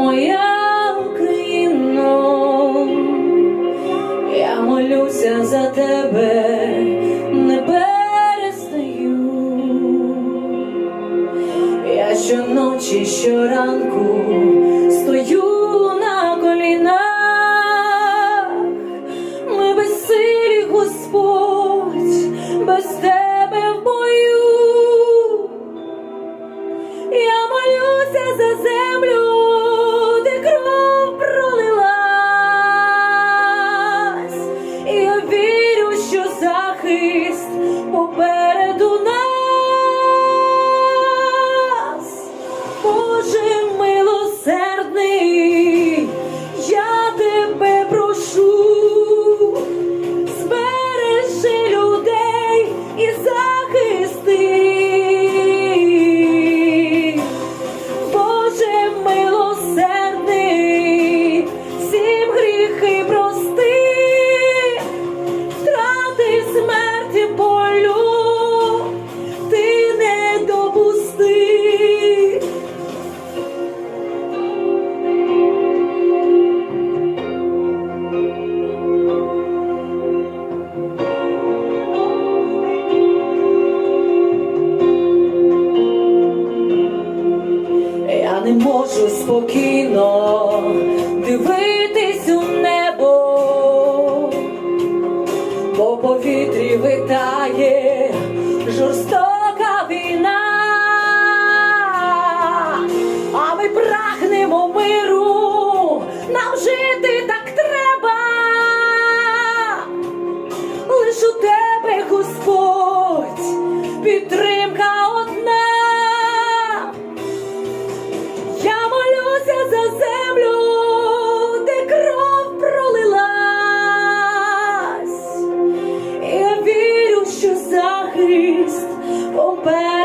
моя Україно, я молюся за тебе, не перестаю, я щоночі, щоранку стою на колінах, ми безсилі, Господь, без тебе в бою, я молюся за землю. не можу спокійно дивитись у небо, бо повітрі витає жорстока війна, а ми прагнемо миру, нам жити так треба, лиш у тебе, Господь, підтримує. ist, o Pai.